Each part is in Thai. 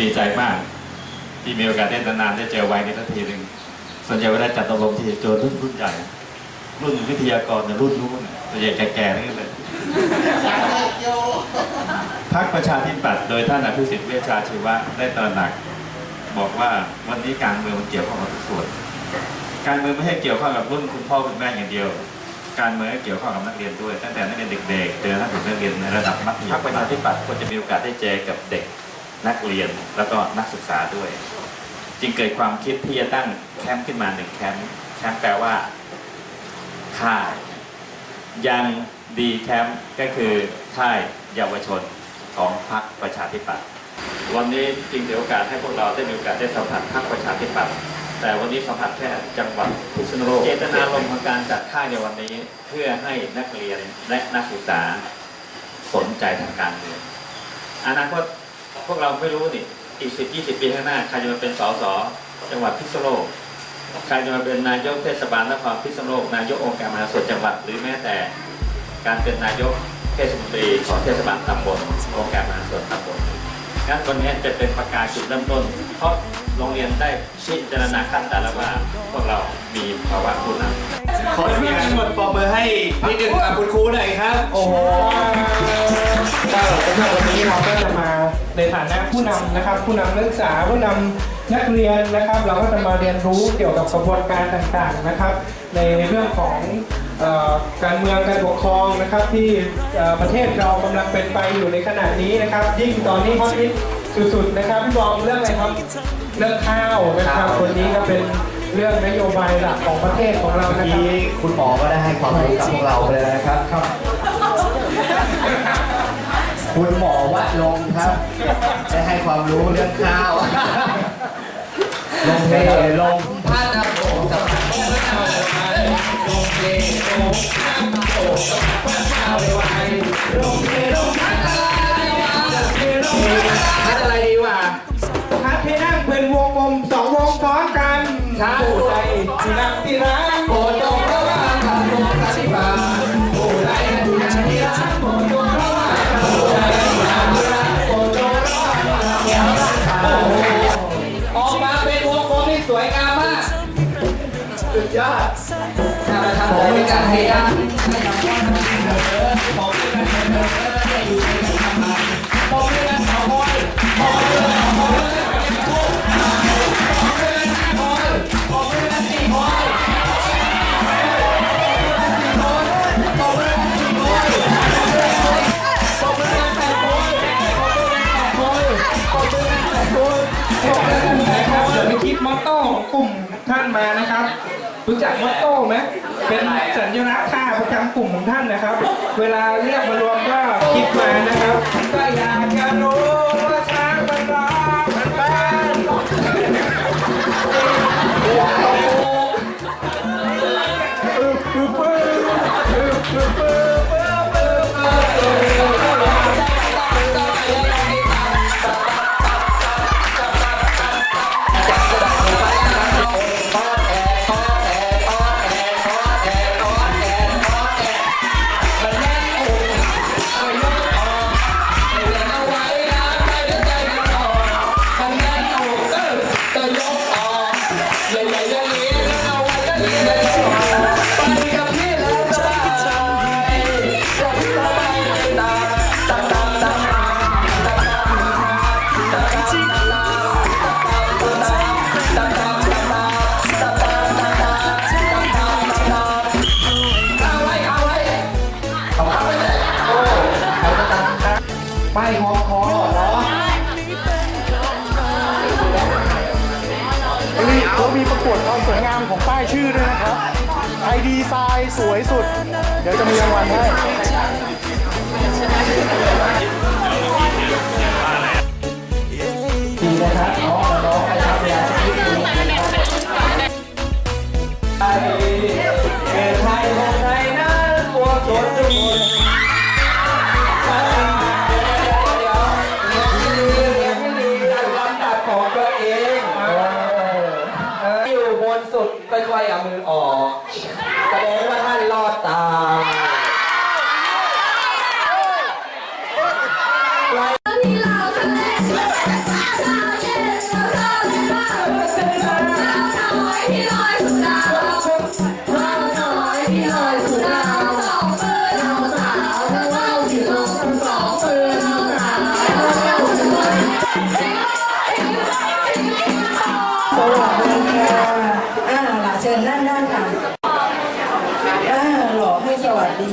ดีใจมาก ที่มีโอกาสได้นานๆได้เจอวัยนี้สักทีหนึ่งส่วนใหญ่เวลาจัดอบรมที่เจอรุ่นรุ่นใหญ่ รุ่นวิทยากรเนี่ยรุ่นนู้นส่วนใหญ่แก่ๆทั้งนั้นเลยพักประชาธิปัตย์โดยท่านอภิสิทธิ์เวชชาชีวะได้ตระหนัก บอกว่าวันนี้การเมืองมันเกี่ยวข้องกับทุกส่วน การเมืองไม่ใช่เกี่ยวข้องกับรุ่นคุณพ่อคุณแม่อย่างเดียว การเมืองก็เกี่ยวข้องกับนักเรียนด้วย ตั้งแต่นักเรียนเด็กๆจนกระทั่งถึงนักเรียนในระดับมัธยมพรรคประชาธิปัตย์ควรจะมีโอกาสได้เจอกับเด็ก นักเรียนแล้วก็นักศึกษาด้วย จึงเกิดความคิดที่จะตั้งแคมป์ขึ้นมาหนึ่งแคมป์แคมป์แปลว่าค่าย ยังดีแคมป์ก็คือค่ายเยาวชนของพรรคประชาธิปัตย์วันนี้จึงมีโอกาสให้พวกเราได้มีโอกาสได้สัมผัสพรรคประชาธิปัตย์แต่วันนี้สัมผัสแค่จังหวัดพิษณุโลกเจตนารมณ์ของการจัดค่ายในวันนี้เพื่อให้นักเรียนและนักศึกษาสนใจทางการเมืองอนาคต พวกเราไม่รู้นี่อีกสิบยี่สิบปีข้างหน้าใครจะมาเป็นสสจังหวัดพิษณุโลกใครจะมาเป็นนายกเทศบาลนครพิษณุโลกนายกองค์การมหาส่วนจังหวัดหรือแม้แต่ การเป็นนายกเทศมนตรีของเทศบาลตำบลองค์การมหาส่วนตำบลงั้นวันนี้จะเป็นประกาศจุดเริ่มต้น เพราะโรงเรียนได้พิจารณาขั้นตอนแล้วว่าพวกเรามีภาวะผู้นำขอเสียงทั้งหมดปรบมือให้พี่หนึ่งกับคุณครูหน่อยครับ โอ้โห ก็สำหรับวันนี้เราก็จะมา ในฐานะผู้นำนะครับ ผู้นำนักศึกษาผู้นำนักเรียนนะครับ เราก็จะมาเรียนรู้เกี่ยวกับกระบวนการต่างๆนะครับ ในเรื่องของเอ่อการเมืองการปกครองนะครับ ที่เอ่อประเทศเรากำลังเป็นไปอยู่ในขณะนี้นะครับ ยิ่งตอนนี้ฮอตฮิตสุดๆนะครับพี่บอมเรื่องอะไรครับเรื่องข้าวนะครับวันนี้ก็เป็นเรื่องนโยบายหลักของประเทศของเราเมื่อนะครับกี้คุณหมอก็ได้ให้ความรู้กับพวกเราไปแล้วนะครับ ครับคุณหมอวัดลงครับ ได้ให้ความรู้เรื่องข้าว ลงเทลงพัดนะโอ้สมัครลงเทลงน้ำโอ้สมัครพัดข้าวไวลงเทลงพัดอะไรวะพัดอะไรดีวะพัดให้นั่งเป็นวงกลมสองวงซ้อนกันครับผู้ใดที่รักที่รักโยอดถ้าทำอะไรเป็นการพยายามให้กับพ่อทำงานเถอะบอกด้วยกันเถอะได้อยู่ในการทำงานบอกด้วยนขอคอยบอกด้วยกันขอคอยบอกด้วยกันห้าคอยบอกด้วยกันสี่คอยนะครับเดี๋ยวไปคิดมอตโต้ของกลุ่มท่านมานะครับ รู้จักมอตโต้ไหมเป็นสัญลักษณ์ค่าประจำกลุ่มของท่านนะครับ เวลาเรียกมารวมก็คิดมานะครับามของป้ายชื่อด้วยนะครับใครดีไซน์สวยสุด เดี๋ยวจะมีรางวัลให้ดีนะครับน้องน้องนะครับเวลาจะคิด สวัสดีค่ะอาหล่ะเชิญนั่งได้ค่ะอาหล่อให้สวัสดี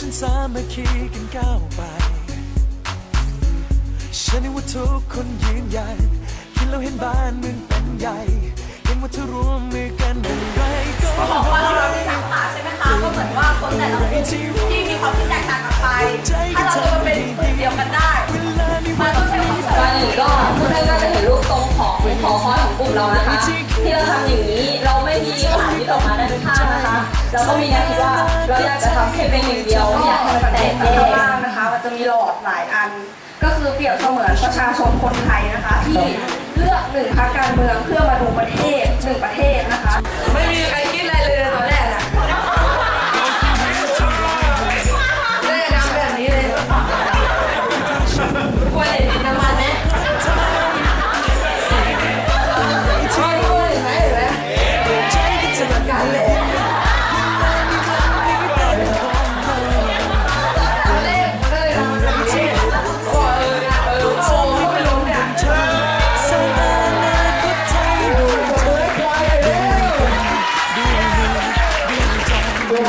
ฉันสามัคคีกันก้าวไป ฉันนึกว่าทุกคนยืนยันคิดแล้วเห็นบ้านเมึงเป็นใหญ่ เห็นว่าเธอรวมมือกันอะไรก็บอกว่าเราเรามีสาขาใช่ไหมคะ ก็เหมือนว่าคนแต่ละกลุ่มที่มีความคิดแตกต่างกันไป ถ้าเราจะมาเป็นกลุ่มเดียวกันได้มันต้องใช้ความสามานรถอื่นก็เพื่อนๆก็จะเห็นรูปทรงของหอคอยของกลุ่มเรานะคะ ที่เราทำอย่างนี้เราไม่มีขาที่ออกมาได้านข้างนะคะ เราก็มีแนวคิดว่าเราอยากจะทำแค่เป็นหนึ่งเดียวไม่อยากให้มันแตกแยข้ากบ้างนะคะ มันจะมีหลอดหลายอัน ก็คือเปรียบเสมือนประชาชนคนไทยนะคะ ที่เลือกหนึ่งพรรคการเมืองเพื่อมาดูประเทศหนึ่งประเทศนะคะ ไม่มีใครคิดเลย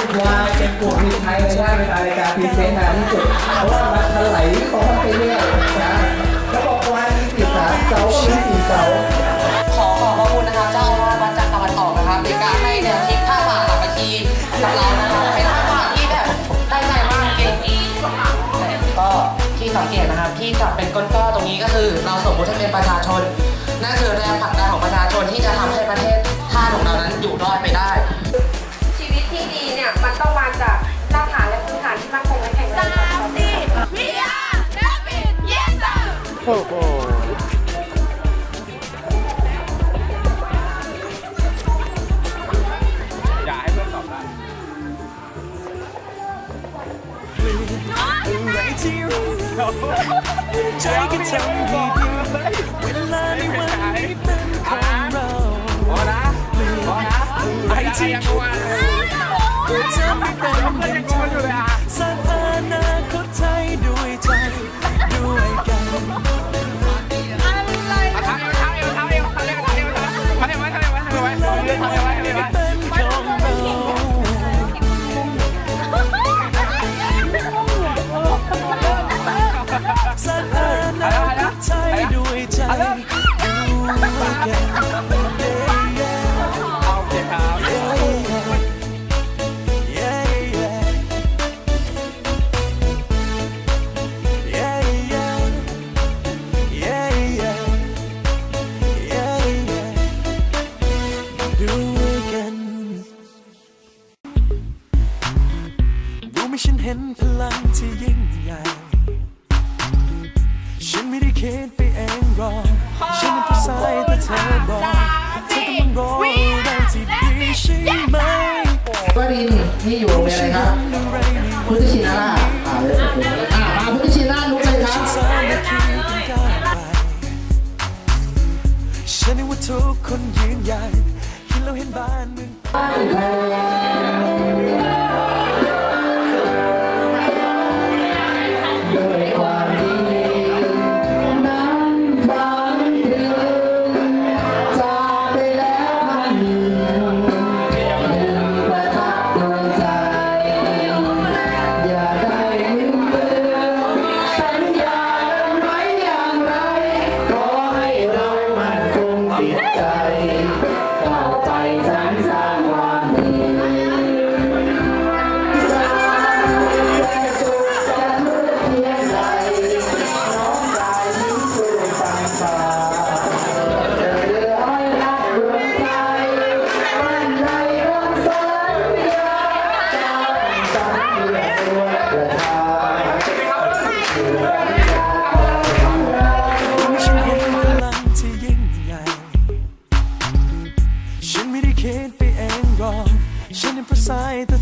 วงควายเป็นกลุ่มที่ใช้ในด้านเวลาในการพรีเซนต์นานที่สุดเพราะว่ามันไหลของมันไปเรื่อยนะแล้วบอกควายมีสี่ขาเสาก็มีสี่เสาขอขอข้อมูลนะครับเจ้าอาวาสวัดจันทร์ตะวันออกนะครับในการให้แนวคิดผ้าป่าสามัคคีกับเรานะครับเป็นผ้าป่าที่แบบตั้ใจมากจริงก็ที่สังเกตนะครับที่จับเป็นก้นก้อตรงนี้ก็คือ เราสมมติให้เป็นประชาชนนั่นคือแรงผลักดันของประชาชนที่จะทำให้ประเทศ โอ้โหอะไรที่เราใจกันทำให้ดีเวลาในวันนี้เป็นของเราอะไรที่ก็จะไม่เป็นอย่างใจ ดูให้กันรู้ไหมฉันเห็นพลังที่ยิ่งใหญ่ ฉันไม่ได้คิดไป รอ ฉันเป็นผู้ชายแต่เธอบอกเธอกำลังรออะไรที่ดีใช่ไหมวรินทร์นี่อยู่โรงเรียนอะไรครับ พุทธชินราชอ่าเลยอ่ามาพุทธชินราชรู้เลยครับ ฉันก้าวไปฉันนึกว่าทุกคนยืนยันคิดแล้วเห็นบ้าน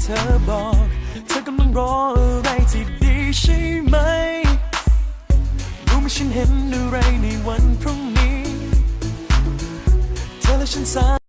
เธอบอก